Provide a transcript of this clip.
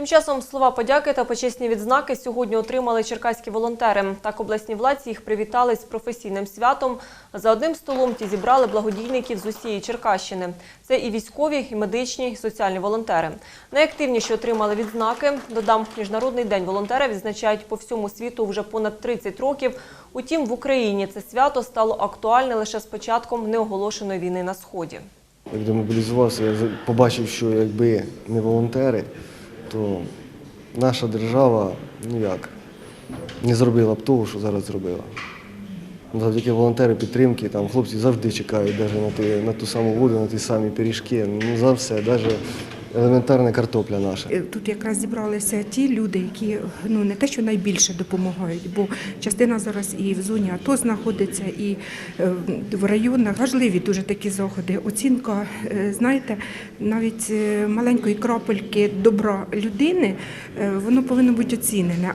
Тим часом слова подяки та почесні відзнаки сьогодні отримали черкаські волонтери. Так обласні владці їх привітали з професійним святом. За одним столом ті зібрали благодійників з усієї Черкащини. Це і військові, і медичні, і соціальні волонтери. Найактивніші отримали відзнаки. Додам, Міжнародний день волонтера відзначають по всьому світу вже понад 30 років. Утім, в Україні це свято стало актуальне лише з початком неоголошеної війни на сході. Як демобілізувався, я побачив, що якби не волонтери, то наша держава ніяк не зробила б того, що зараз зробила. Завдяки волонтери підтримки, там хлопці завжди чекають навіть на, на ту саму воду, на ті самі пиріжки. Ну, за все, навіть елементарна картопля наша. Е, Тут якраз зібралися ті люди, які ну не те, що найбільше допомагають, бо частина зараз і в зоні АТО знаходиться, і е, в районах важливі дуже такі заходи. Оцінка, е, знаєте, навіть маленької крапельки добра людини, воно повинно бути оцінене.